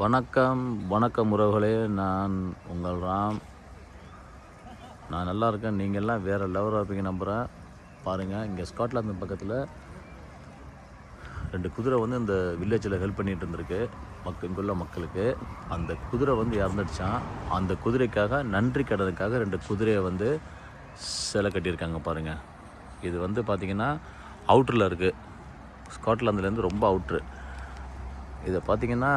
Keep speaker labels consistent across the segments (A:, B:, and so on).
A: வணக்கம் வணக்கம் உறவுகளே. நான் உங்கள் ராம். நான் நல்லா இருக்கேன். நீங்கள் எல்லாம் வேறு லெவலாக இருப்பீங்க நம்புகிறேன் பாருங்கள் இங்கே ஸ்காட்லாந்து பக்கத்தில் ரெண்டு குதிரை வந்து இந்த வில்லேஜில் ஹெல்ப் பண்ணிகிட்டு இருந்திருக்கு. மக்கள் இங்குள்ள மக்களுக்கு. அந்த குதிரை வந்து இறந்துடுச்சான் அந்த குதிரைக்காக நன்றி கடனுக்காக ரெண்டு குதிரையை வந்து சிலை கட்டியிருக்காங்க பாருங்கள் இது வந்து பார்த்திங்கன்னா அவுட்டரில் இருக்குது ஸ்காட்லாந்துலேருந்து ரொம்ப அவுட்ரு இதை பார்த்தீங்கன்னா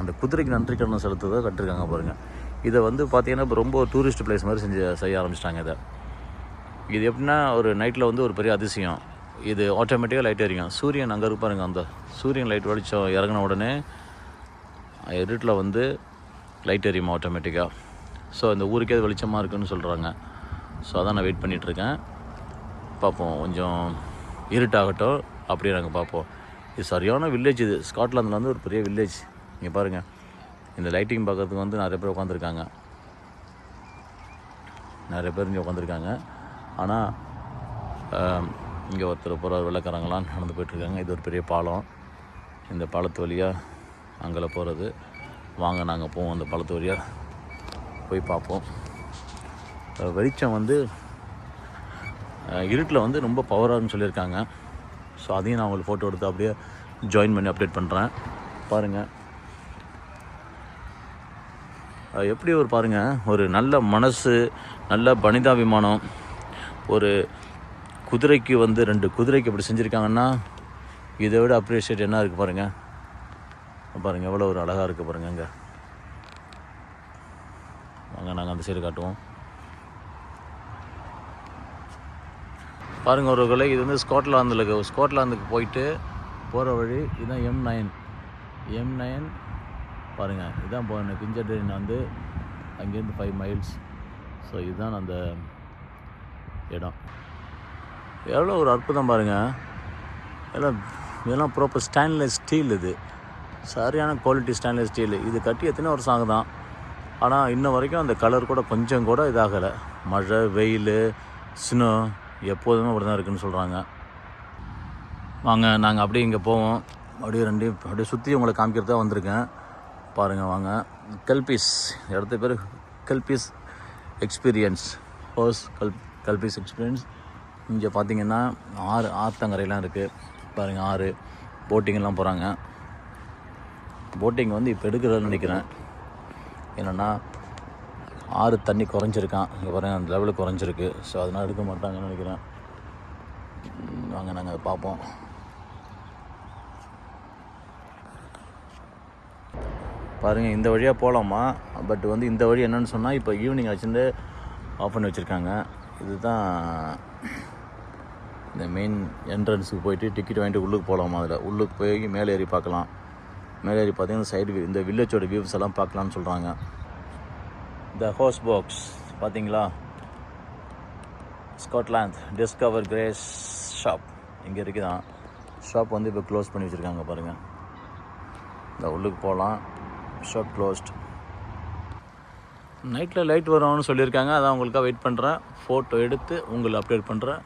A: அந்த குதிரைக்கு நன்றி கடன் செலுத்ததை கட்டிருக்காங்க பாருங்கள் இதை வந்து பார்த்தீங்கன்னா இப்போ ரொம்ப டூரிஸ்ட் பிளேஸ் மாதிரி செஞ்சு செய்ய ஆரம்பிச்சிட்டாங்க இதை. இது எப்படின்னா ஒரு நைட்டில் வந்து ஒரு பெரிய அதிசயம். இது ஆட்டோமேட்டிக்காக லைட் எரியும் சூரியன் அங்கே இருப்பாருங்க அந்த சூரியன் லைட் வெளிச்சம் இறங்கின உடனே இருட்டில் வந்து லைட் எரியும் ஆட்டோமேட்டிக்காக ஸோ இந்த ஊருக்கே அது வெளிச்சமாக இருக்குன்னு சொல்கிறாங்க ஸோ அதான் நான் வெயிட் பண்ணிகிட்ருக்கேன் பார்ப்போம் கொஞ்சம் இருட்டாகட்டும் அப்படியே நாங்கள் பார்ப்போம். இது சரியான வில்லேஜ் இது. ஸ்காட்லாந்தில் வந்து ஒரு பெரிய வில்லேஜ் நீங்கள் பாருங்கள் இந்த லைட்டிங் பார்க்கறதுக்கு வந்து நிறைய பேர் உட்காந்துருக்காங்க நிறைய பேர் இங்கே உட்காந்துருக்காங்க ஆனால் இங்கே ஒருத்தர் போகிற வெள்ளக்காரங்களாம் நடந்து போயிட்டுருக்காங்க. இது ஒரு பெரிய பாலம். இந்த பாலத்து வழியாக அங்கே போகிறது வாங்க நாங்கள் போவோம். அந்த பாலத்து வழியாக போய் பார்ப்போம். வெளிச்சம் வந்து இருட்டில் வந்து ரொம்ப பவராகுன்னு சொல்லியிருக்காங்க. ஸோ அதையும் நான் உங்களுக்கு ஃபோட்டோ எடுத்து அப்படியே ஜாயின் பண்ணி அப்டேட் பண்ணுறேன் பாருங்கள் எப்படி ஒரு பாருங்கள் ஒரு நல்ல மனசு நல்ல பனிதாபிமானம் ஒரு குதிரைக்கு வந்து ரெண்டு குதிரைக்கு இப்படி செஞ்சுருக்காங்கன்னா இதை விட அப்ரிஷியேட் என்ன இருக்குது பாருங்கள் பாருங்கள் எவ்வளோ ஒரு அழகாக இருக்குது பாருங்கள் அங்கே. வாங்க நாங்கள் அந்த சைடு காட்டுவோம். பாருங்கள் ஒரு கொலை இது வந்து ஸ்காட்லாந்தில் இருக்குது ஸ்காட்லாந்துக்கு போயிட்டு போகிற வழி இதுதான் எம் நைன் எம் நைன் பாருங்கள் இதுதான் போகணும் ட்ரெயின் வந்து அங்கேருந்து ஃபைவ் மைல்ஸ் ஸோ இதுதான் அந்த இடம். எவ்வளோ ஒரு அற்புதம் பாருங்கள் எல்லாம் இதெல்லாம் ப்ராப்பர் ஸ்டெயின்லெஸ் ஸ்டீல் இது. சரியான குவாலிட்டி ஸ்டெயின்லெஸ் ஸ்டீல் இது கட்டி எத்தனை வருஷம் ஆகுதான்? ஆனால் இன்ன வரைக்கும் அந்த கலர் கூட கொஞ்சம் கூட இதாகலை. மழை வெயில் ஸ்னோ எப்போதுமே அப்படி தான் இருக்குன்னு சொல்கிறாங்க வாங்க நாங்கள் அப்படியே இங்கே போவோம். அப்படியே ரெண்டையும் அப்படியே சுற்றி உங்களை காமிக்கிறதா வந்திருக்கேன். பாருங்கள் வாங்க. கல்பீஸ் இடத்து பேர் கல்பீஸ் எக்ஸ்பீரியன்ஸ். ஹோஸ் கல் கல்பீஸ் எக்ஸ்பீரியன்ஸ். இங்கே பார்த்தீங்கன்னா ஆறு ஆத்தங்கரையெல்லாம் இருக்குது பாருங்கள் ஆறு போட்டிங்கெல்லாம் போகிறாங்க போட்டிங் வந்து இப்போ எடுக்கிறதுன்னு நினைக்கிறேன். என்னென்னா ஆறு தண்ணி குறைஞ்சிருக்கான். இங்கே பாருங்கள் அந்த லெவலுக்கு குறைஞ்சிருக்கு. ஸோ அதனால் எடுக்க மாட்டாங்கன்னு நினைக்கிறேன். வாங்க நாங்கள் அதை பார்ப்போம். பாருங்கள் இந்த வழியாக போகலாமா பட் வந்து இந்த வழி என்னன்னு சொன்னால் இப்போ ஈவினிங் ஆச்சுட்டு ஆஃப் பண்ணி வச்சுருக்காங்க. இதுதான் இந்த மெயின் என்ட்ரன்ஸுக்கு போயிட்டு டிக்கெட் வாங்கிட்டு உள்ளுக்கு போகலாமா அதில்? உள்ளுக்கு போய் மேலே ஏறி பார்க்கலாம். மேலே ஏறி பார்த்தீங்கன்னா சைடு இந்த வில்லேஜோட வியூஸ் எல்லாம் பார்க்கலான்னு சொல்கிறாங்க த ஹோஸ் பாக்ஸ் பார்த்தீங்களா ஸ்காட்லாந்து டிஸ்கவர் கிரேஸ் ஷாப் இங்கே இருக்குதான். ஷாப் வந்து இப்போ க்ளோஸ் பண்ணி வச்சுருக்காங்க பாருங்கள் இந்த உள்ளுக்கு போகலாம் ஷாப் க்ளோஸ்ட் நைட்டில் லைட் வரும்னு சொல்லியிருக்காங்க. அதான் உங்களுக்காக வெயிட் பண்ணுறேன் ஃபோட்டோ எடுத்து உங்களை அப்டேட் பண்ணுறேன்